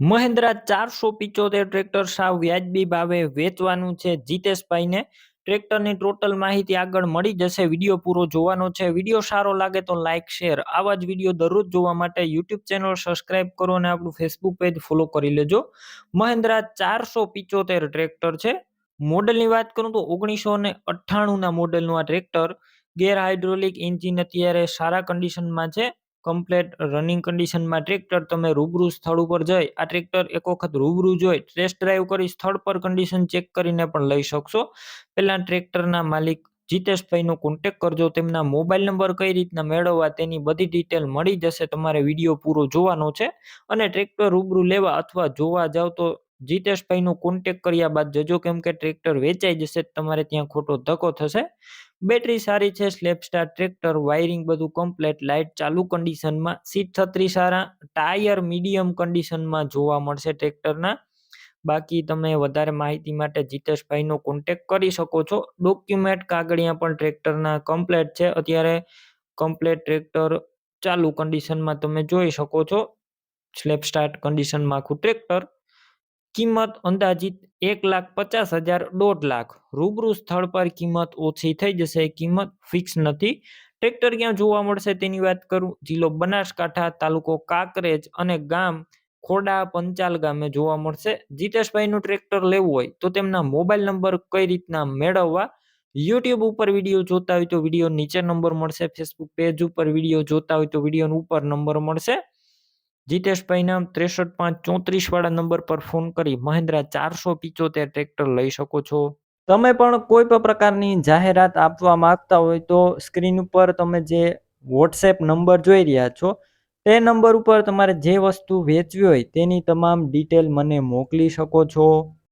મહિન્દ્રા ચારસો પિચોતેર ટ્રેક્ટર સાવ વ્યાજબી ભાવે વેચવાનું છે. જીતેશભાઈને ટ્રેક્ટરની ટોટલ માહિતી આગળ મળી જશે. વીડિયો પૂરો જોવાનો છે. વીડિયો સારો લાગે તો લાઇક શેર, આવા જ વીડિયો દરરોજ જોવા માટે યુટ્યુબ ચેનલ સબસ્ક્રાઇબ કરો અને આપણું ફેસબુક પેજ ફોલો કરી લેજો. મહેન્દ્રા ચારસો પિચોતેર ટ્રેક્ટર છે. મોડલની વાત કરું તો ઓગણીસો ને અઠ્ઠાણુંના મોડલનું આ ટ્રેક્ટર ગેર હાઇડ્રોલિક એન્જિન અત્યારે સારા કન્ડિશનમાં છે. કમ્પ્લેટ રનિંગ કન્ડિશનમાં ટ્રેક્ટર તમે રૂબરૂ સ્થળ ઉપર જઈ, આ ટ્રેક્ટર એક વખત રૂબરૂ જોઈ ટેસ્ટ ડ્રાઈવ કરી સ્થળ પર કન્ડિશન ચેક કરીને પણ લઈ શકશો. પહેલા ટ્રેક્ટરના માલિક જીતેશભાઈનો કોન્ટેક કરજો, તેમના મોબાઈલ નંબર કઈ રીતના મેળવવા તેની બધી ડિટેલ મળી જશે, તમારે વીડિયો પૂરો જોવાનો છે. અને ટ્રેક્ટર રૂબરૂ લેવા અથવા જોવા જાવ તો જીતેશભાઈનો કોન્ટેક કર્યા બાદ જજો કેમ કે ટ્રેક્ટર વેચાઈ જશે, તમારે ત્યાં ખોટો ધક્કો થશે. બેટરી સારી છે સ્લેપ સ્ટાર ટ્રેક્ટર વાયરિંગ બધું કમ્પ્લેટ લાઇટ ચાલુ કન્ડિશનમાં સીટ છત્રી સારા ટાયર મીડિયમ કન્ડિશનમાં જોવા મળશે ટ્રેક્ટરના બાકી તમે વધારે માહિતી માટે જીતેશભાઈનો કોન્ટેક કરી શકો છો. ડોક્યુમેન્ટ કાગળિયા પણ ટ્રેક્ટરના કમ્પ્લેટ છે. અત્યારે કમ્પ્લેટ ટ્રેક્ટર ચાલુ કન્ડિશનમાં તમે જોઈ શકો છો. સ્લેપ સ્ટાર્ટ કન્ડિશનમાં આખું ટ્રેક્ટર કિંમત અંદાજિત એક લાખ પચાસ હજાર દોઢ લાખ. રૂબરૂ સ્થળ પર કિંમત ઓછી થઈ જશે, કિંમત ફિક્સ નથી. ટ્રેક્ટર ક્યાં જોવા મળશે તેની વાત કરું? જિલ્લો બનાસકાંઠા, તાલુકો કાંકરેજ અને ગામ ખોડા પંચાલ ગામે જોવા મળશે. જીતેશભાઈનું ટ્રેક્ટર લેવું હોય તો તેમના મોબાઈલ નંબર કઈ રીતના મેળવવા? યુટ્યુબ ઉપર વીડિયો જોતા હોય તો વીડિયો નીચે નંબર મળશે. ફેસબુક પેજ ઉપર વીડિયો જોતા હોય તો વીડિયો ઉપર નંબર મળશે. જીતેશભાઈના ત્રેસઠ પાંચ ચોત્રીસ વાળા નંબર પર ફોન કરી, મહિન્દ્રા, ચારસો પિચોતેર ટ્રેક્ટર લઈ શકો છો? તમે પણ કોઈ પણ પ્રકારની જાહેરાત આપવા માંગતા હોય તો સ્ક્રીન ઉપર તમે જે વોટ્સએપ નંબર જોઈ રહ્યા છો, તે નંબર ઉપર તમારે જે વસ્તુ વેચવી હોય તેની તમામ ડિટેલ મને મોકલી શકો છો.